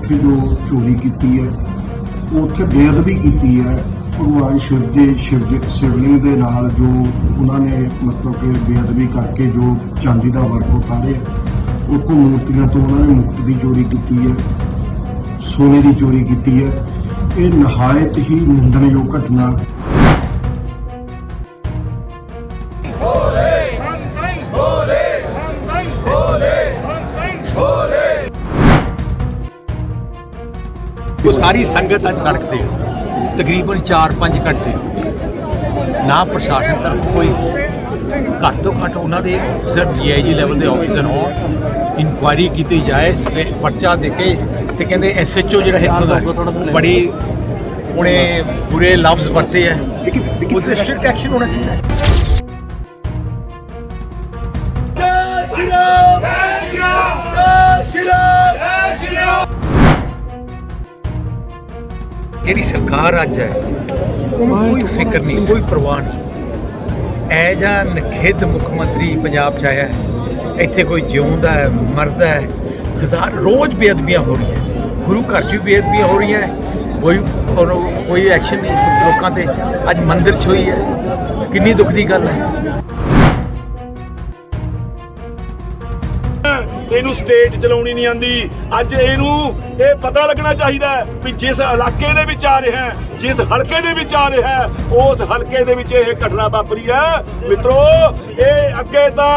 ਉੱਥੇ ਜੋ ਚੋਰੀ ਕੀਤੀ ਹੈ ਉੱਥੇ ਬੇਅਦਬੀ ਕੀਤੀ ਹੈ। ਭਗਵਾਨ ਸ਼ਿਵ ਦੇ, ਸ਼ਿਵ ਸ਼ਿਵਲਿੰਗ ਦੇ ਨਾਲ ਜੋ ਉਹਨਾਂ ਨੇ ਮਤਲਬ ਕਿ ਬੇਅਦਬੀ ਕਰਕੇ ਜੋ ਚਾਂਦੀ ਦਾ ਵਰਕ ਉਤਾਰਿਆ, ਉੱਥੋਂ ਮੂਰਤੀਆਂ ਤੋਂ ਉਹਨਾਂ ਨੇ ਮੁਕਤ ਦੀ ਚੋਰੀ ਕੀਤੀ ਹੈ, ਸੋਨੇ ਦੀ ਚੋਰੀ ਕੀਤੀ ਹੈ। ਇਹ ਨਹਾਇਤ ਹੀ ਨਿੰਦਣਯੋਗ ਘਟਨਾ ਉਹ ਸਾਰੀ ਸੰਗਤ ਅੱਜ ਸੜਕ ਤੇ ਤਕਰੀਬਨ 4-5 ਘੰਟੇ। ਨਾ ਪ੍ਰਸ਼ਾਸਨ ਤਰਫ ਕੋਈ ਘੱਟ ਤੋਂ ਘੱਟ ਉਹਨਾਂ ਦੇ ਅਫਸਰ ਡੀਆਈਜੀ ਲੈਵਲ ਦੇ ਆਫੀਸਰ ਹੋਣ ਇਨਕੁਆਇਰੀ ਕੀਤੀ ਜਾਏ ਪਰਚਾ ਦੇ ਕੇ ਤੇ ਕਹਿੰਦੇ ਐਸਐਚਓ ਜਿਹੜਾ ਇੱਥੋਂ ਦਾ ਹੈ, ਬੜੀ ਉਹਨੇ ਬੁਰੇ ਲਫ਼ਜ਼ ਵਰਤੇ ਹੈ। ਉਹਦੇ ਸਟ੍ਰਿਕਟ ਐਕਸ਼ਨ ਹੋਣਾ ਚਾਹੀਦਾ ਹੈ। ਜਿਹੜੀ ਸਰਕਾਰ ਅੱਜ ਹੈ ਉਹਨੂੰ ਕੋਈ ਫਿਕਰ ਨਹੀਂ ਕੋਈ ਪਰਵਾਹ ਨਹੀਂ। ਐ ਜਾਂ ਨਖਿੱਧ ਮੁੱਖ ਮੰਤਰੀ ਪੰਜਾਬ ਚ ਆਇਆ ਹੈ ਇੱਥੇ ਕੋਈ ਜਿਉਂਦਾ ਹੈ ਮਰਦਾ ਹੈ ਹਜ਼ਾਰ ਰੋਜ਼ ਬੇਅਦਬੀਆਂ ਹੋ ਰਹੀਆਂ ਗੁਰੂ ਘਰ 'ਚ ਵੀ ਬੇਅਦਬੀਆਂ ਹੋ ਰਹੀਆਂ ਕੋਈ ਕੋਈ ਐਕਸ਼ਨ ਨਹੀਂ ਲੋਕਾਂ ਤੇ ਅੱਜ ਮੰਦਿਰ 'ਚ ਹੋਈ ਹੈ। ਕਿੰਨੀ ਦੁੱਖ ਦੀ ਗੱਲ ਹੈ। ਇਹਨੂੰ ਸਟੇਟ ਚਲਾਉਣੀ ਨਹੀਂ ਆਂਦੀ ਅੱਜ ਇਹਨੂੰ ਇਹ ਪਤਾ ਲੱਗਣਾ ਚਾਹੀਦਾ ਵੀ ਜਿਸ ਇਲਾਕੇ ਦੇ ਵਿੱਚ ਆ ਰਿਹਾ ਹੈ, ਜਿਸ ਹਲਕੇ ਦੇ ਵਿੱਚ ਆ ਰਿਹਾ ਹੈ, ਉਸ ਹਲਕੇ ਦੇ ਵਿੱਚ ਇਹ ਘਟਨਾ ਵਾਪਰੀ ਹੈ। ਮਿੱਤਰੋ, ਇਹ ਅੱਗੇ ਤਾਂ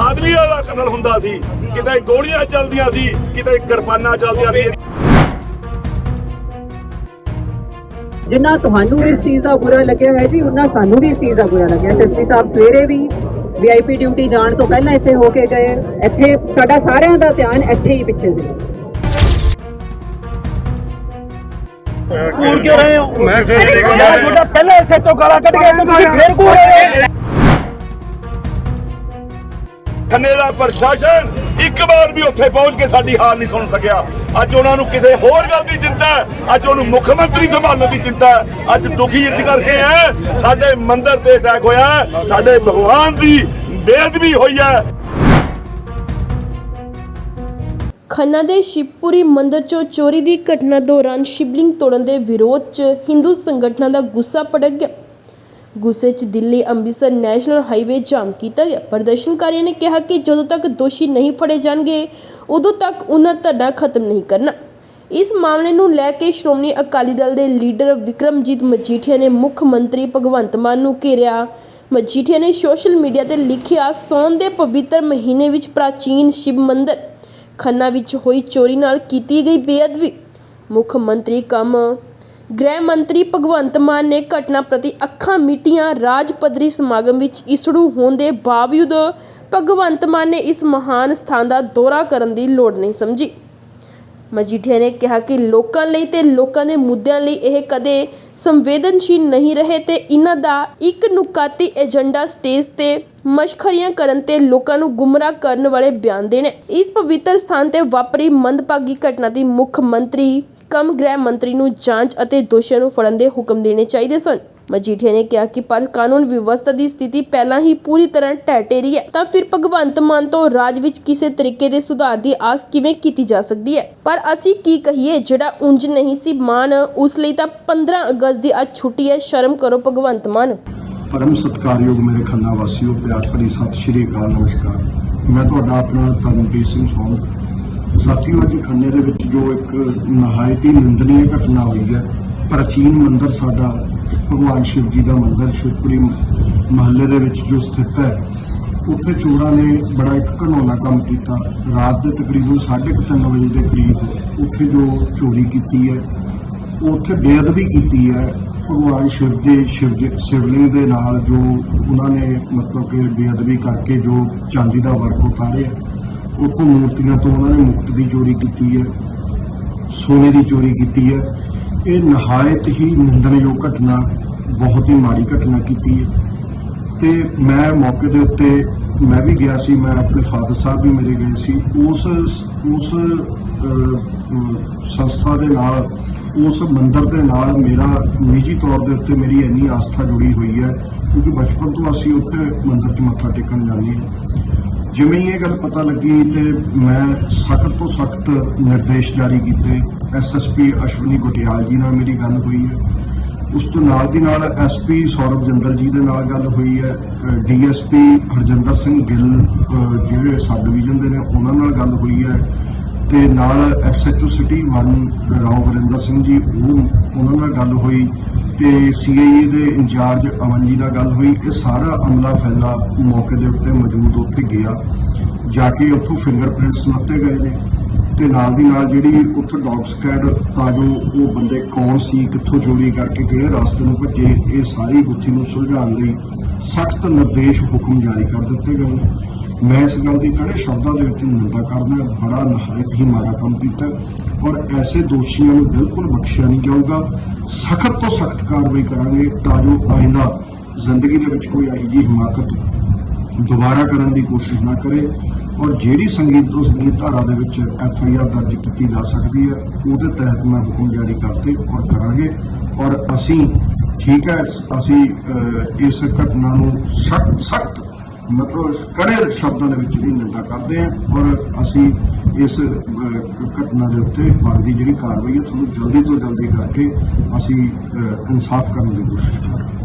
ਆਦਮੀਆਂ ਦਾ ਕਤਲ ਹੁੰਦਾ ਸੀ। ਕਿਤੇ ਗੋਲੀਆਂ ਚੱਲਦੀਆਂ ਸੀ, ਕਿਤੇ ਕਿਰਪਾਨਾਂ ਚੱਲਦੀਆਂ ਸੀ। ਜਿੰਨਾ ਤੁਹਾਨੂੰ ਇਸ ਚੀਜ਼ ਦਾ ਬੁਰਾ ਲੱਗਿਆ ਹੈ ਜੀ ਉਹਨਾਂ ਸਾਨੂੰ ਵੀ ਇਸ ਚੀਜ਼ ਦਾ ਬੁਰਾ ਲੱਗਿਆ ਐਸਐਸਪੀ ਸਾਹਿਬ ਸਵੇਰੇ ਵੀ ਵੀਆਈਪੀ ਡਿਊਟੀ ਜਾਣ ਤੋਂ ਪਹਿਲਾਂ ਇੱਥੇ ਹੋ ਕੇ ਗਏ। ਇੱਥੇ ਸਾਡਾ ਸਾਰਿਆਂ ਦਾ ਧਿਆਨ ਇੱਥੇ ਹੀ ਪਿੱਛੇ ਸੀ। ਕੂਰ ਕਿਉਂ ਰਹੇ ਹੋ? ਮੈਂ ਯਾਰ ਤੁਹਾਡਾ ਪਹਿਲਾਂ ਐਸਐਚਓ ਗਾਲਾਂ ਕੱਢ ਕੇ ਤੁਸੀਂ ਫੇਰ ਕੂਰ ਰਹੇ ਹੋ? ਖੰਨੇ ਦਾ ਪ੍ਰਸ਼ਾਸਨ ਇੱਕ ਵਾਰ ਵੀ ਉੱਥੇ ਪਹੁੰਚ ਕੇ ਸਾਡੀ ਹਾਲ ਨਹੀਂ ਸੁਣ ਸਕਿਆ। ਅੱਜ ਉਹਨਾਂ ਨੂੰ ਕਿਸੇ ਹੋਰ ਗੱਲ ਦੀ ਚਿੰਤਾ ਹੈ। ਅੱਜ ਉਹਨੂੰ ਮੁੱਖ ਮੰਤਰੀ ਸੰਭਾਲਣ ਦੀ ਚਿੰਤਾ ਹੈ। ਅੱਜ ਦੁਖੀ ਇਸ ਕਰਕੇ ਹੈ, ਸਾਡੇ ਮੰਦਿਰ ਤੇ ਅਟੈਕ ਹੋਇਆ ਸਾਡੇ ਭਗਵਾਨ ਦੀ ਬੇਅਦਬੀ ਹੋਈ ਹੈ। ਖੰਨਾ ਦੇ ਸ਼ਿਵਪੁਰੀ ਮੰਦਿਰ 'ਚੋਂ ਚੋਰੀ ਦੀ ਘਟਨਾ ਦੌਰਾਨ ਸ਼ਿਵਲਿੰਗ ਤੋੜਨ ਦੇ ਵਿਰੋਧ 'ਚ ਹਿੰਦੂ ਸੰਗਠਨਾਂ ਦਾ ਗੁੱਸਾ ਭੜਕ ਗਿਆ। ਗੁੱਸੇ 'ਚ Delhi Amritsar national highway jam ਕੀਤਾ ਗਿਆ। ਪ੍ਰਦਰਸ਼ਨਕਾਰੀਆਂ ਨੇ ਕਿਹਾ ਕਿ ਜਦੋਂ ਤੱਕ ਦੋਸ਼ੀ ਨਹੀਂ ਫੜੇ ਜਾਣਗੇ, ਉਦੋਂ ਤੱਕ ਉਹਨਾਂ ਧਰਨਾ ਖਤਮ ਨਹੀਂ ਕਰਨਾ। ਇਸ ਮਾਮਲੇ ਨੂੰ ਲੈ ਕੇ ਸ਼੍ਰੋਮਣੀ ਅਕਾਲੀ ਦਲ ਦੇ ਲੀਡਰ ਵਿਕਰਮਜੀਤ ਮਜੀਠੀਆ ਨੇ ਮੁੱਖ ਮੰਤਰੀ ਭਗਵੰਤ ਮਾਨ ਨੂੰ ਘੇਰਿਆ। ਮਜੀਠੀਆ ਨੇ ਸੋਸ਼ਲ ਮੀਡੀਆ ਤੇ ਲਿਖਿਆ ਸੌਣ ਦੇ ਪਵਿੱਤਰ ਮਹੀਨੇ ਵਿੱਚ ਪ੍ਰਾਚੀਨ ਸ਼ਿਵ ਮੰਦਰ ਖੰਨਾ ਵਿੱਚ ਹੋਈ ਚੋਰੀ ਨਾਲ ਕੀਤੀ ਗਈ ਬੇਅਦਬੀ। ਮੁੱਖ ਮੰਤਰੀ ਕੰਮ ਗ੍ਰਹਿ ਮੰਤਰੀ ਭਗਵੰਤ ਮਾਨ ਨੇ ਘਟਨਾ ਪ੍ਰਤੀ ਅੱਖਾਂ ਮੀਟੀਆਂ ਰਾਜ ਪੱਧਰੀ ਸਮਾਗਮ ਵਿੱਚ ਇਸੜੂ ਹੋਣ ਦੇ ਬਾਵਜੂਦ ਭਗਵੰਤ ਮਾਨ ਨੇ ਇਸ ਮਹਾਨ ਸਥਾਨ ਦਾ ਦੌਰਾ ਕਰਨ ਦੀ ਲੋੜ ਨਹੀਂ ਸਮਝੀ। ਮਜੀਠੀਆ ਨੇ ਕਿਹਾ ਕਿ ਲੋਕਾਂ ਲਈ ਤੇ ਲੋਕਾਂ ਦੇ ਮੁੱਦਿਆਂ ਲਈ ਇਹ ਕਦੇ ਸੰਵੇਦਨਸ਼ੀਲ ਨਹੀਂ ਰਹੇ ਤੇ ਇਹਨਾਂ ਦਾ ਇੱਕ ਨੁਕਾਤੀ ਏਜੰਡਾ ਸਟੇਜ ਤੇ ਮਸ਼ਖਰੀਆਂ ਕਰਨ ਤੇ ਲੋਕਾਂ ਨੂੰ ਗੁੰਮਰਾਹ ਕਰਨ ਵਾਲੇ ਬਿਆਨ ਦੇਣੇ। ਇਸ ਪਵਿੱਤਰ ਸਥਾਨ ਤੇ ਵਾਪਰੀ ਮੰਦਭਾਗੀ ਘਟਨਾ ਦੀ ਮੁੱਖ ਮੰਤਰੀ ਕਮ ਗ੍ਰਹਿ ਮੰਤਰੀ ਨੂੰ ਜਾਂਚ ਅਤੇ ਦੋਸ਼ੀਆਂ ਨੂੰ ਫੜਨ ਦੇ ਹੁਕਮ ਦੇਣੇ ਚਾਹੀਦੇ ਸਨ। ਮਜੀਠੀਆ ਨੇ ਕਿਹਾ ਕਿ ਪਰ ਕਾਨੂੰਨ ਵਿਵਸਥਾ ਦੀ ਸਥਿਤੀ ਪਹਿਲਾਂ ਹੀ ਪੂਰੀ ਤਰ੍ਹਾਂ ਟੈਟੇਰੀ ਹੈ, ਤਾਂ ਫਿਰ ਭਗਵੰਤ ਮਾਨ ਤੋਂ ਰਾਜ ਵਿੱਚ ਕਿਸੇ ਤਰੀਕੇ ਦੇ ਸੁਧਾਰ ਦੀ ਆਸ ਕਿਵੇਂ ਕੀਤੀ ਜਾ ਸਕਦੀ ਹੈ? ਪਰ ਅਸੀਂ ਕੀ ਕਹੀਏ, ਜਿਹੜਾ ਉਂਝ ਨਹੀਂ ਸੀ ਮਾਨ, ਉਸ ਲਈ ਤਾਂ 15 ਅਗਸਤ ਦੀ ਅੱਜ ਛੁੱਟੀ ਹੈ। ਸ਼ਰਮ ਕਰੋ ਭਗਵੰਤ ਮਾਨ। ਪਰਮ ਸਤਿਕਾਰਯੋਗ ਮੇਰੇ ਖੰਨਾ ਵਾਸੀਓ, ਪਿਆਰ ਭਰੀ ਸਤਿ ਸ਼੍ਰੀ ਅਕਾਲ। ਨਮਸਕਾਰ। ਮੈਂ ਤੁਹਾਡਾ ਆਪਣਾ ਤਰਨਪ੍ਰੀਤ ਸਿੰਘ ਸੋਨ ਸਾਥੀਓ, ਅੱਜ ਖੰਨੇ ਦੇ ਵਿੱਚ ਜੋ ਇੱਕ ਨਹਾਇਤ ਹੀ ਨਿੰਦਨੀय ਘਟਨਾ ਹੋਈ ਹੈ, ਪ੍ਰਾਚੀਨ ਮੰਦਿਰ ਸਾਡਾ, ਭਗਵਾਨ ਸ਼ਿਵ ਜੀ ਦਾ ਮੰਦਿਰ, ਸ਼ਿਵਪੁਰੀ ਮਹੱਲੇ ਦੇ ਵਿੱਚ ਜੋ ਸਥਿਤ ਹੈ, ਉੱਥੇ ਚੋਰਾਂ ਨੇ ਬੜਾ ਇੱਕ ਘਨੌਣਾ ਕੰਮ ਕੀਤਾ। ਰਾਤ ਦੇ ਤਕਰੀਬਨ 3:30 ਵਜੇ ਦੇ ਕਰੀਬ ਉੱਥੇ ਜੋ ਚੋਰੀ ਕੀਤੀ ਹੈ, ਉੱਥੇ ਬੇਅਦਬੀ ਕੀਤੀ ਹੈ, ਭਗਵਾਨ ਸ਼ਿਵ ਦੇ, ਸ਼ਿਵ ਸ਼ਿਵਲਿੰਗ ਦੇ ਨਾਲ ਜੋ ਉਹਨਾਂ ਨੇ ਮਤਲਬ ਕਿ ਬੇਅਦਬੀ ਕਰਕੇ ਜੋ ਚਾਂਦੀ ਦਾ ਵਰਕ ਉਤਾਰਿਆ। ਉੱਥੋਂ ਮੂਰਤੀਆਂ ਤੋਂ ਉਹਨਾਂ ਨੇ ਮੁਕਤ ਦੀ ਚੋਰੀ ਕੀਤੀ ਹੈ, ਸੋਨੇ ਦੀ ਚੋਰੀ ਕੀਤੀ ਹੈ। ਇਹ ਨਹਾਇਤ ਹੀ ਨਿੰਦਣਯੋਗ ਘਟਨਾ, ਬਹੁਤ ਹੀ ਮਾੜੀ ਘਟਨਾ ਕੀਤੀ ਹੈ। ਤੇ ਮੈਂ ਮੌਕੇ ਦੇ ਉੱਤੇ, ਮੈਂ ਵੀ ਗਿਆ ਸੀ, ਮੈਂ ਆਪਣੇ ਫਾਦਰ ਸਾਹਿਬ ਵੀ ਮੇਰੇ ਗਏ ਸੀ। ਉਸ ਉਸ ਸੰਸਥਾ ਦੇ ਨਾਲ, ਉਸ ਮੰਦਰ ਦੇ ਨਾਲ ਮੇਰਾ ਨਿੱਜੀ ਤੌਰ ਦੇ ਉੱਤੇ ਮੇਰੀ ਇੰਨੀ ਆਸਥਾ ਜੁੜੀ ਹੋਈ ਹੈ, ਕਿਉਂਕਿ ਬਚਪਨ ਤੋਂ ਅਸੀਂ ਉੱਥੇ ਮੰਦਰ 'ਚ ਮੱਥਾ ਟੇਕਣ ਜਾਂਦੇ ਹਾਂ। ਜਿਵੇਂ ਹੀ ਇਹ ਗੱਲ ਪਤਾ ਲੱਗੀ ਤੇ ਮੈਂ ਸਖਤ ਤੋਂ ਸਖਤ ਨਿਰਦੇਸ਼ ਜਾਰੀ ਕੀਤੇ। ਐਸਐਸਪੀ ਅਸ਼ਵਨੀ ਗੁਟਿਆਲ ਜੀ ਨਾਲ ਮੇਰੀ ਗੱਲ ਹੋਈ ਹੈ। ਉਸ ਤੋਂ ਨਾਲ ਦੀ ਨਾਲ ਐਸਪੀ ਸੌਰਵ ਜੰਦਲ ਜੀ ਦੇ ਨਾਲ ਗੱਲ ਹੋਈ ਹੈ। ਡੀਐਸਪੀ ਹਰਜਿੰਦਰ ਸਿੰਘ ਗਿੱਲ ਜਿਹੜੇ ਸਬ ਡਿਵੀਜ਼ਨ ਦੇ ਨੇ, ਉਹਨਾਂ ਨਾਲ ਗੱਲ ਹੋਈ ਹੈ। ਤੇ ਨਾਲ ਐਸਐਚਓ ਸਿਟੀ 1 ਰਾਓ ਵਰਿੰਦਰ ਸਿੰਘ ਜੀ, ਉਹ ਉਹਨਾਂ ਨਾਲ ਗੱਲ ਹੋਈ। ਤੇ ਸੀਆਈਏ ਦੇ ਇੰਚਾਰਜ ਅਮਨ ਜੀ ਨਾਲ ਗੱਲ ਹੋਈ। ਇਹ ਸਾਰਾ ਅਮਲਾ ਫੈਲਾ ਮੌਕੇ ਦੇ ਉੱਤੇ ਮੌਜੂਦ ਉੱਥੇ ਗਿਆ। ਜਾ ਕੇ ਉੱਥੋਂ ਫਿੰਗਰਪ੍ਰਿੰਟਸ ਲੱਤੇ ਗਏ ਨੇ ਤੇ ਨਾਲ ਦੀ ਨਾਲ ਜਿਹੜੀ ਉੱਥੇ ਡੌਗ ਸਕੈਡ ਤਾਂ ਜੋ ਉਹ ਬੰਦੇ ਕੌਣ ਸੀ, ਕਿੱਥੋਂ ਚੋਰੀ ਕਰਕੇ ਕਿਹੜੇ ਰਸਤੇ ਨੂੰ ਭੱਜੇ, ਇਹ ਸਾਰੀ ਗੁੱਥੀ ਨੂੰ ਸੁਲਝਾਉਣ ਲਈ ਸਖਤ ਨਿਰਦੇਸ਼ ਹੁਕਮ ਜਾਰੀ ਕਰ ਦਿੱਤੇ ਗਏ ਨੇ। ਮੈਂ ਇਸ ਗੱਲ ਦੀ ਕੜੇ ਸ਼ਬਦਾਂ ਦੇ ਵਿੱਚ ਨਿੰਦਾ ਕਰਦਾ ਬੜਾ ਨਹਾਇਤ ਹੀ ਮਾੜਾ ਕੰਮ ਕੀਤਾ ਔਰ ਐਸੇ ਦੋਸ਼ੀਆਂ ਨੂੰ ਬਿਲਕੁਲ ਬਖਸ਼ਿਆ ਨਹੀਂ ਜਾਊਗਾ। ਸਖਤ ਤੋਂ ਸਖਤ ਕਾਰਵਾਈ ਕਰਾਂਗੇ ਤਾਂ ਜੋ ਆਇੰਦਾ ਜ਼ਿੰਦਗੀ ਦੇ ਵਿੱਚ ਕੋਈ ਇਹੋ ਜਿਹੀ ਹਿਮਾਕਤ ਦੁਬਾਰਾ ਕਰਨ ਦੀ ਕੋਸ਼ਿਸ਼ ਨਾ ਕਰੇ ਔਰ ਜਿਹੜੀ ਸੰਗੀਤ ਤੋਂ ਸੰਗੀਤ ਧਾਰਾ ਦੇ ਵਿੱਚ ਐਫ ਆਈ ਆਰ ਦਰਜ ਕੀਤੀ ਜਾ ਸਕਦੀ ਹੈ, ਉਹਦੇ ਤਹਿਤ ਮੈਂ ਹੁਕਮ ਜਾਰੀ ਕਰਤੇ ਔਰ ਕਰਾਂਗੇ। ਔਰ ਅਸੀਂ, ਠੀਕ ਹੈ, ਅਸੀਂ ਇਸ ਘਟਨਾ ਨੂੰ ਸਖਤ ਸਖਤ ਮਤਲਬ ਕੜੇ ਸ਼ਬਦਾਂ ਦੇ ਵਿੱਚ ਜਿਹੜੀ ਨਿੰਦਾ ਕਰਦੇ ਹਾਂ ਔਰ ਅਸੀਂ ਇਸ ਘਟਨਾ ਦੇ ਉੱਤੇ ਬਣਦੀ ਜਿਹੜੀ ਕਾਰਵਾਈ ਹੈ ਤੁਹਾਨੂੰ ਜਲਦੀ ਤੋਂ ਜਲਦੀ ਕਰਕੇ ਅਸੀਂ ਇਨਸਾਫ ਕਰਨ ਦੀ ਕੋਸ਼ਿਸ਼ ਕਰਾਂਗੇ।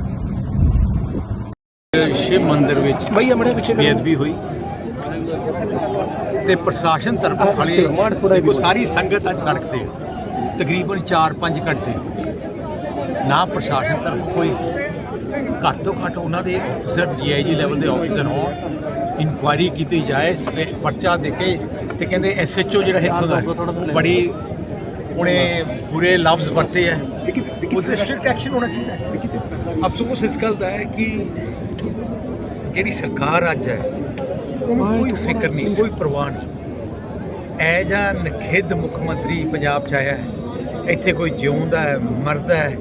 ਸ਼ਿਵ ਮੰਦਿਰ ਵਿੱਚ ਬਈ ਅਮੜੇ ਪਿੱਛੇ ਬੇਅਦਬੀ ਹੋਈ ਤੇ ਪ੍ਰਸ਼ਾਸਨ ਤਰਫੋਂ ਹਲੇ ਦੇਖੋ ਸਾਰੀ ਸੰਗਤ ਅੱਜ ਸੜਕ ਤੇ। ਤਕਰੀਬਨ 4-5 ਘੰਟੇ ਨਾ ਪ੍ਰਸ਼ਾਸਨ ਤਰਫੋਂ ਕੋਈ ਘੱਟ ਤੋਂ ਘੱਟ ਉਹਨਾਂ ਦੇ ਅਫਸਰ ਡੀਆਈਜੀ ਲੈਵਲ ਦੇ ਅਫਸਰ ਹੋਣ ਇਨਕੁਆਇਰੀ ਕੀਤੀ ਜਾਏ ਪਰਚਾ ਦੇ ਕੇ ਤੇ ਕਹਿੰਦੇ ਐਸਐਚਓ ਜਿਹੜਾ ਇੱਥੋਂ ਦਾ ਬੜੀ ਉਹਨੇ ਬੁਰੇ ਲਫ਼ਜ਼ ਵਰਤੇ ਹੈ। ਉਹਦੇ ਸਟ੍ਰਿਕਟ ਐਕਸ਼ਨ ਹੋਣਾ ਚਾਹੀਦਾ ਹੈ। ਅਫਸੋਸ ਇਸ ਗੱਲ ਦਾ ਹੈ ਕਿ ਜਿਹੜੀ ਸਰਕਾਰ ਅੱਜ ਹੈ ਉਹਨੂੰ ਕੋਈ ਫਿਕਰ ਨਹੀਂ ਕੋਈ ਪਰਵਾਹ ਨਹੀਂ। ਐ ਜਾਂ ਨਖਿੱਧ ਮੁੱਖ ਮੰਤਰੀ ਪੰਜਾਬ ਚ ਆਇਆ ਹੈ ਇੱਥੇ ਕੋਈ ਜਿਉਂਦਾ ਹੈ ਮਰਦਾ ਹੈ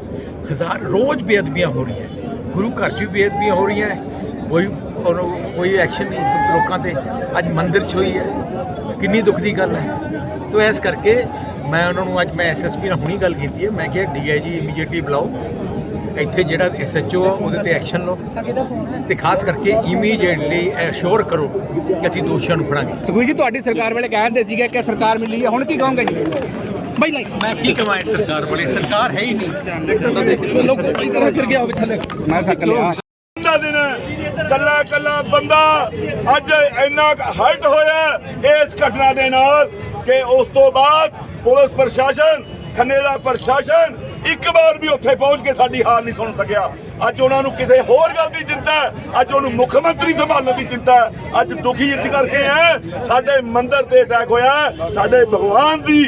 ਹਜ਼ਾਰ ਰੋਜ਼ ਬੇਅਦਬੀਆਂ ਹੋ ਰਹੀਆਂ ਗੁਰੂ ਘਰ 'ਚ ਵੀ ਬੇਅਦਬੀਆਂ ਹੋ ਰਹੀਆਂ ਕੋਈ ਕੋਈ ਐਕਸ਼ਨ ਨਹੀਂ ਲੋਕਾਂ ਤੇ। ਅੱਜ ਮੰਦਿਰ 'ਚ ਹੋਈ ਹੈ। ਕਿੰਨੀ ਦੁੱਖ ਦੀ ਗੱਲ ਹੈ। ਤੋ ਇਸ ਕਰਕੇ ਮੈਂ ਉਹਨਾਂ ਨੂੰ ਅੱਜ ਮੈਂ ਐਸਐਸਪੀ ਨਾਲ ਹੁਣੀ ਗੱਲ ਕੀਤੀ ਹੈ। ਮੈਂ ਕਿਹਾ ਡੀਆਈਜੀ ਇਮੀਡੀਏਟਲੀ ਬੁਲਾਓ। ਇੱਥੇ ਜਿਹੜਾ ਐਸਐਚਓ ਆ ਉਹਦੇ ਤੇ ਐਕਸ਼ਨ ਲਓ। ਤੇ ਖਾਸ ਕਰਕੇ ਇਮੀਡੀਏਟਲੀ ਐਸ਼ੋਰ ਕਰੋ ਕਿ ਅਸੀਂ ਦੋਸ਼ੀਆਂ ਨੂੰ ਫੜਾਂਗੇ। ਸੁਖਵੀਰ ਜੀ ਤੁਹਾਡੀ ਸਰਕਾਰ ਵੇਲੇ ਕਹਿੰਦੇ ਸੀਗੇ ਕਿ ਸਰਕਾਰ ਮਿਲੀ ਹੈ। ਹੁਣ ਕੀ ਕਹੋਗੇ ਜੀ? ਬਈ ਲਾਈਕ। ਮੈਂ ਕੀ ਕਹਾਂ ਇਸ ਸਰਕਾਰ ਵਾਲੇ ਸਰਕਾਰ ਹੈ ਹੀ ਨਹੀਂ। ਲੋਕ ਬਈ ਤਰ੍ਹਾਂ ਫਿਰ ਗਿਆ ਹੋਵੇ ਥੱਲੇ। ਮੈਂ ਸੱਕ ਲਿਆ। ਦਾ ਦਿਨ ਕੱਲਾ ਕੱਲਾ ਬੰਦਾ ਅੱਜ ਇੰਨਾ ਹਰਟ ਹੋਇਆ ਇਸ ਘਟਨਾ ਦੇ ਨਾਲ ਕਿ ਉਸ ਤੋਂ ਬਾਅਦ ਪੁਲਿਸ ਪ੍ਰਸ਼ਾਸਨ ਖੰਨੇ ਦਾ ਪ੍ਰਸ਼ਾਸਨ ਇੱਕ ਵਾਰ ਵੀ ਉੱਥੇ ਪਹੁੰਚ ਕੇ ਸਾਡੀ ਹਾਲ ਨਹੀਂ ਸੁਣ ਸਕਿਆ। ਅੱਜ ਉਹਨਾਂ ਨੂੰ ਕਿਸੇ ਹੋਰ ਗੱਲ ਦੀ ਚਿੰਤਾ ਹੈ। ਅੱਜ ਉਹਨੂੰ ਮੁੱਖ ਮੰਤਰੀ ਸੰਭਾਲਣ ਦੀ ਚਿੰਤਾ ਹੈ। ਅੱਜ ਦੁਖੀ ਇਸ ਕਰਕੇ ਹੈ ਸਾਡੇ ਮੰਦਿਰ ਤੇ ਅਟੈਕ ਹੋਇਆ ਸਾਡੇ ਭਗਵਾਨ ਦੀ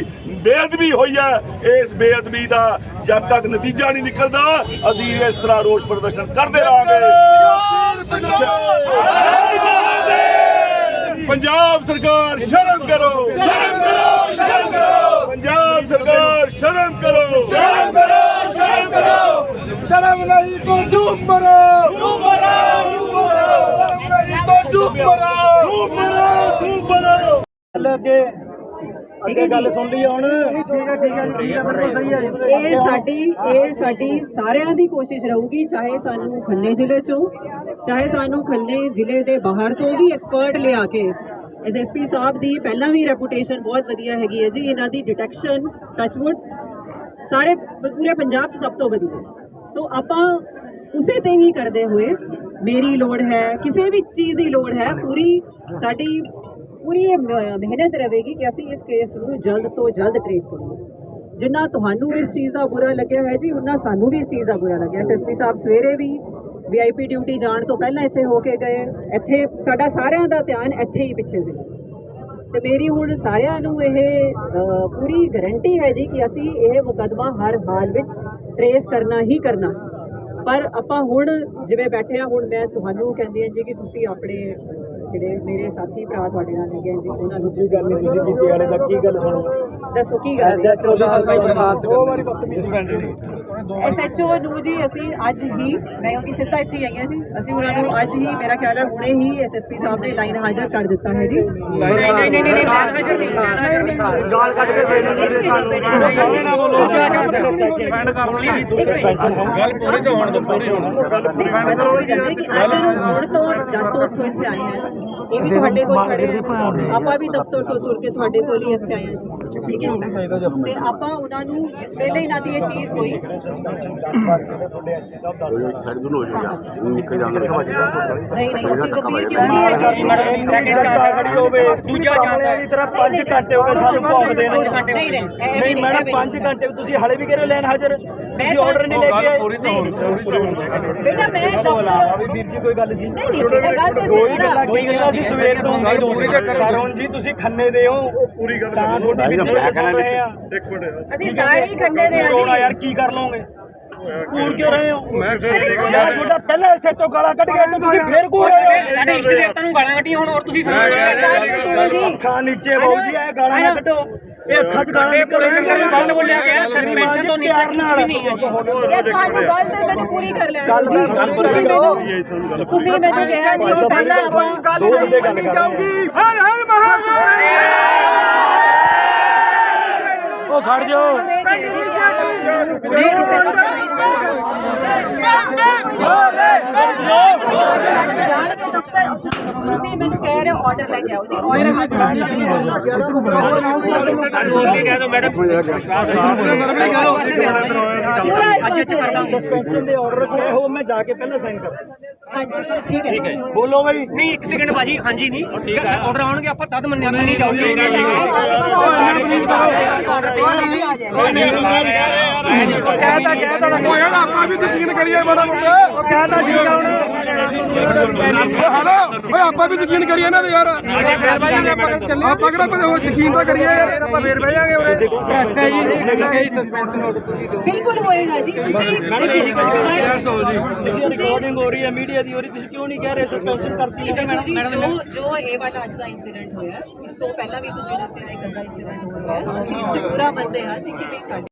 ਬੇਅਦਬੀ ਹੋਈ ਹੈ। ਇਸ ਬੇਅਦਬੀ ਦਾ ਜਦ ਤੱਕ ਨਤੀਜਾ ਨਹੀਂ ਨਿਕਲਦਾ ਅਸੀਂ ਇਸ ਤਰ੍ਹਾਂ ਰੋਸ ਪ੍ਰਦਰਸ਼ਨ ਕਰਦੇ ਰਹਾਂਗੇ। ਪੰਜਾਬ ਸਰਕਾਰ ਸ਼ਰਮ ਕਰੋ। ਸ਼ਰਮ ਕਰੋ ਸ਼ਰਮ ਕਰੋ। ਪੰਜਾਬ ਸਰਕਾਰ ਸ਼ਰਮ ਕਰੋ। ਸ਼ਰਮ ਕਰੋ ਸ਼ਰਮ ਕਰੋ। ਸ਼ਰਮ ਨਹੀਂ ਤਾਂ ਡੂਬ ਮਰੋ। ਡੂਬ ਮਰੋ ਡੂਬ ਮਰੋ। ਨਹੀਂ ਤਾਂ ਡੂਬ ਮਰੋ। ਡੂਬ ਮਰੋ ਡੂਬ ਮਰੋ। ਅੱਗੇ ਅੱਗੇ ਗੱਲ ਸੁਣ ਲਈ ਹੁਣ। ਠੀਕ ਹੈ ਠੀਕ ਹੈ ਠੀਕ ਹੈ ਬਿਲਕੁਲ ਸਹੀ ਹੈ ਇਹ ਸਾਡੀ ਇਹ ਸਾਡੀ ਸਾਰਿਆਂ ਦੀ ਕੋਸ਼ਿਸ਼ ਰਹੂਗੀ ਚਾਹੇ ਸਾਨੂੰ ਖੰਨੇ ਜ਼ਿਲ੍ਹੇ ਚੋਂ ਚਾਹੇ ਸਾਨੂੰ ਖੰਨੇ ਜ਼ਿਲ੍ਹੇ ਦੇ ਬਾਹਰ ਤੋਂ ਵੀ ਐਕਸਪਰਟ ਲਿਆ ਕੇ ਐਸਐਸਪੀ ਸਾਹਿਬ ਦੀ ਪਹਿਲਾਂ ਵੀ ਰੈਪੂਟੇਸ਼ਨ ਬਹੁਤ ਵਧੀਆ ਹੈਗੀ ਹੈ ਜੀ ਇਹਨਾਂ ਦੀ ਡਿਟੈਕਸ਼ਨ ਟੱਚਵੁੱਡ ਸਾਰੇ ਪੂਰੇ ਪੰਜਾਬ 'ਚ ਸਭ ਤੋਂ ਵਧੀਆ। ਸੋ ਆਪਾਂ ਉਸੇ ਤੇ ਹੀ ਕਰਦੇ ਹੋਏ ਮੇਰੀ ਲੋੜ ਹੈ ਕਿਸੇ ਵੀ ਚੀਜ਼ ਦੀ ਲੋੜ ਹੈ ਪੂਰੀ ਸਾਡੀ ਪੂਰੀ ਇਹ ਮ- ਮਿਹਨਤ ਰਹੇਗੀ ਕਿ ਅਸੀਂ ਇਸ ਕੇਸ ਨੂੰ ਜਲਦ ਤੋਂ ਜਲਦ ਟ੍ਰੇਸ ਕਰੀਏ ਜਿੰਨਾ ਤੁਹਾਨੂੰ ਇਸ ਚੀਜ਼ ਦਾ ਬੁਰਾ ਲੱਗਿਆ ਹੈ ਜੀ, ਉਨਾ ਸਾਨੂੰ ਵੀ ਇਸ ਚੀਜ਼ ਦਾ ਬੁਰਾ ਲੱਗਿਆ। ਐਸਐਸਪੀ ਸਾਹਿਬ ਸਵੇਰੇ ਵੀ ਵੀਆਈਪੀ ਡਿਊਟੀ ਜਾਣ ਤੋਂ ਪਹਿਲਾਂ ਇੱਥੇ ਹੋ ਕੇ ਗਏ। ਇੱਥੇ ਸਾਡਾ ਸਾਰਿਆਂ ਦਾ ਧਿਆਨ ਇੱਥੇ ਹੀ ਪਿੱਛੇ ਸੀ। ਤੇ ਮੇਰੀ ਹੁਣ ਸਾਰਿਆਂ ਨੂੰ ਇਹ ਪੂਰੀ ਗਾਰੰਟੀ ਹੈ ਜੀ ਕਿ ਅਸੀਂ ਇਹ ਮੁਕਦਮਾ ਹਰ ਹਾਲ ਵਿੱਚ ਟਰੇਸ ਕਰਨਾ ਹੀ ਕਰਨਾ। ਪਰ ਆਪਾਂ ਹੁਣ ਜਿਵੇਂ ਬੈਠੇ ਆ ਹੁਣ ਮੈਂ ਤੁਹਾਨੂੰ ਕਹਿੰਦੀ ਹਾਂ ਜੀ ਕਿ ਤੁਸੀਂ ਆਪਣੇ ਜਿਹੜੇ ਮੇਰੇ ਸਾਥੀ ਭਰਾ ਤੁਹਾਡੇ ਨਾਲ ਹੈਗੇ ਆ ਜੀ ਉਹਨਾਂ ਨੂੰ ਜੀ ਗੱਲ ਨਹੀਂ ਤੁਸੀਂ ਕੀਤੀ ਵਾਲੇ ਦਾ ਕੀ ਗੱਲ ਸੁਣੋ ਦੱਸੋ ਕੀ ਗੱਲ ਹੈ ਐਸਐਚਓ ਦੀ ਸਫ਼ਾਈ ਪ੍ਰਸ਼ਾਸਨ ਦੋ ਵਾਰੀ ਬਦਤਮੀਜ਼ੀ ਕਰ ਰਹੀ ਐਸਐਚਓ ਨੂੰ ਜੀ ਅਸੀਂ ਅੱਜ ਹੀ ਮੈਂ ਉਹਦੀ ਸਿੱਧਾ ਇੱਥੇ ਆਈ ਹਾਂ ਜੀ ਅਸੀਂ ਉਹਨਾਂ ਨੂੰ ਅੱਜ ਹੀ ਮੇਰਾ ਖਿਆਲ ਹੈ ਹੁਣੇ ਹੀ ਐਸਐਸਪੀ ਸਾਹਿਬ ਨੇ ਲਾਈਨ ਹਾਜ਼ਰ ਕਰ ਦਿੱਤਾ ਹੈ ਜੀ ਨਹੀਂ ਨਹੀਂ ਨਹੀਂ ਨਹੀਂ ਹਾਜ਼ਰ ਨਹੀਂ ਹਾਜ਼ਰ ਨਹੀਂ ਗਾਲ ਕੱਢ ਕੇ ਬੈਠੇ ਸਾਨੂੰ ਨਾ ਬੋਲੋ ਸਸਪੈਂਡ ਕਰ ਲਈ ਦੂਸਰੇ ਗੱਲ ਪੂਰੀ ਤਾਂ ਹੋਣ ਦੋ ਪੂਰੀ ਹੋਣ ਗੱਲ ਨਹੀਂ, ਮੈਂ ਤਾਂ ਉਹੀ ਦੱਸਦੀ ਕਿ ਅੱਜ ਨੂੰ ਹੁਣ ਤੋਂ ਜਦ ਤੋਂ ਉੱਥੋਂ ਇੱਥੇ ਆਏ ਆ ਇਹ ਵੀ ਤੁਹਾਡੇ ਕੋਲ ਖੜੇ ਆ ਆਪਾਂ ਵੀ ਦਫ਼ਤਰ ਤੋਂ ਤੁਰ ਕੇ ਤੁਹਾਡੇ ਕੋਲ ਹੀ ਇੱਥੇ ਆਏ ਆ ਜੀ ਠੀਕ ਹੈ ਤੇ ਆਪਾਂ ਉਹਨਾਂ ਨੂੰ ਜਿਸ ਵੇਲੇ ਇਹਨਾਂ ਦੀ ਇਹ ਚੀਜ਼ ਹੋਈ ਸਾਡੇ ਦੋਨੋਂ ਹੋ ਜਾਏਗਾ ਨਿਕਲ ਜਾਂਦੇ ਨਹੀਂ ਨਹੀਂ ਅਸੀਂ ਗੰਭੀਰ ਕਿਉਂ ਨਹੀਂ ਮੈਡਮ ਸੈਕਿੰਡ ਚਾਂਸ ਖੜੀ ਹੋਵੇ ਦੂਜਾ ਚਾਂਸ ਹੈ ਦੀ ਤਰ੍ਹਾਂ 5 ਘੰਟੇ ਹੋ ਗਏ ਸਾਨੂੰ ਭੌਂਕਦੇ ਨੂੰ ਨਹੀਂ ਨਹੀਂ ਮੈਡਮ 5 ਘੰਟੇ ਤੁਸੀਂ ਹਲੇ ਵੀ ਕਿਹੜੇ ਲੈਣ ਹਾਜ਼ਰ ਤੁਸੀਂ ਆਰਡਰ ਨਹੀਂ ਲੈ ਕੇ ਆਏ? ਪੂਰੀ ਤਾਂ ਬੇਟਾ ਮੈਂ ਵੀ ਵੀਰ ਜੀ ਕੋਈ ਗੱਲ ਸੀ ਨਹੀਂ ਨਹੀਂ ਗੱਲ ਤੇ ਕੋਈ ਸੁਣ ਨਾ ਗੱਲਾਂ ਕੋਈ ਗੱਲਾਂ ਸੀ ਸਵੇਰ ਤੋਂ ਕਰੋਨ ਜੀ ਤੁਸੀਂ ਖੰਨੇ ਦੇ ਹੋ। ਪੂਰੀ ਗੱਲ ਤਾਂ ਤੁਹਾਡੀ ਵੀ ਮੈਂ ਅਸੀਂ ਸਾਰੇ ਹੀ ਖੰਡੇ ਦੇ ਆ ਜੀ। ਯਾਰ ਕੀ ਕਰ ਲਓਗੇ? ਕੂਰ ਕਿਉਂ ਰਹੇ ਹੋ? ਮੈਂ ਯਾਰ ਤੁਹਾਡਾ ਪਹਿਲਾਂ ਐਸਐਚਓ ਗਾਲਾਂ ਕੱਢ ਗਿਆ ਤੇ ਤੁਸੀਂ ਫੇਰ ਕੂਰ ਰਹੇ ਹੋ। ਸਾਡੇ ਇਸ਼ਟ ਦੇਵਤਾ ਨੂੰ ਗਾਲਾਂ ਕੱਢੀਆਂ ਹੁਣ ਹੋਰ ਤੁਸੀਂ ਅੱਖਾਂ ਨੀਚੇ ਬਾਊ ਜੀ ਇਹ ਗਾਲਾਂ ਨਾ ਕੱਢੋ। ਇਹ ਅੱਖਾਂ 'ਚ ਗਾਲਾਂ ਨਿਕਲ ਬੰਦ ਬੋਲਿਆ ਗਿਆ ਸਸਪੈਂਸ਼ਨ ਤੋਂ ਨੀਚੇ ਕੁਝ ਵੀ ਨਹੀਂ ਹੈ ਜੀ ਇਹ ਤੁਹਾਨੂੰ ਗੱਲ ਤੇ ਮੈਨੂੰ ਪੂਰੀ ਕਰ ਲੈਣ ਦਿਓ ਜੀ ਤੁਸੀਂ ਮੈਨੂੰ ਤੁਸੀਂ ਮੈਨੂੰ ਕਿਹਾ ਜੀ ਉਹ ਪਹਿਲਾਂ ਆਪਾਂ ਦੋ ਗੱਲ ਕਰ ਰਹੇ ਹਰ ਹਰ ਉਹ ਖੜ ਜਾਓ। ਤੁਸੀਂ ਮੈਨੂੰ ਕਹਿ ਰਹੇ ਹੋ ਆਰਡਰ ਲੈ ਕੇ ਆਓ ਜੀ ਆਰਡਰ ਅੱਜ ਇੱਥੇ ਕਰਦਾ ਸਸਪੈਂਸ਼ਨ ਦੇ ਆਰਡਰ ਕੋਲੇ ਹੋ ਮੈਂ ਜਾ ਕੇ ਪਹਿਲਾਂ ਸਾਈਨ ਕਰ ਹਾਂਜੀ ਸਰ ਠੀਕ ਹੈ। ਬੋਲੋ ਬਈ। ਨਹੀਂ ਇੱਕ ਸੈਕਿੰਡ ਬਾਜੀ ਹਾਂਜੀ ਨਹੀਂ। ਠੀਕ ਹੈ। ਆਰਡਰ ਆਉਣਗੇ ਆਪਾਂ ਤਦ ਮੰਨਿਆ ਨਹੀਂ ਜਾਓਗੇ ਕਹਿਤਾ ਕਹਿਤਾ ਤਾਂ ਕੋਈ ਨਾ ਆਪਾਂ ਵੀ ਯਕੀਨ ਕਰੀਏ ਬੜਾ ਮੁੰਡਾ। ਉਹ ਕਹਿਤਾ ਠੀਕ ਆ ਹੁਣ। ਹਲੋ ਓਏ ਆਪਾਂ ਵੀ ਯਕੀਨ ਕਰੀਏ ਨਾ ਯਾਰ। ਆਪਾਂ ਕਿਹੜਾ ਪਤਾ ਉਹ ਯਕੀਨ ਤਾਂ ਕਰੀਏ ਯਾਰ। ਆਪਾਂ ਫੇਰ ਬਹਿ ਜਾਾਂਗੇ ਉਰੇ। ਰਸਤਾ ਜੀ ਨਹੀਂ ਸਸਪੈਂਸ਼ਨ ਨੋਟ ਤੁਸੀਂ ਬਿਲਕੁਲ ਹੋਏਗਾ ਜੀ ਰਿਕਾਰਡਿੰਗ ਹੋ ਰਹੀ ਹੈ ਮੀਡੀਆ ਦੀ ਹੋ ਰਹੀ ਤੁਸੀਂ ਕਿਉਂ ਨਹੀਂ ਕਹਿ ਰਹੇ ਸਸਪੈਂਸ਼ਨ ਕਰਤੀ ਹੈ? ਦੇਖੋ ਜੀ ਜੋ ਜੋ ਇਹ ਵਾਲਾ ਅੱਜ ਦਾ ਇਨਸੀਡੈਂਟ ਹੋਇਆ ਇਸ ਤੋਂ ਪਹਿਲਾਂ ਵੀ ਤੁਸੀਂ ਦੱਸਿਆ ਇੱਕ ਅੱਧਾ ਇਨਸੀਡੈਂਟ ਹੋਇਆ। ਹੈ ਅਸੀਂ ਇਸ 'ਚ ਪੂਰਾ ਮੰਨਦੇ ਹਾਂ ਕਿ ਵੀ ਸਾਡੀ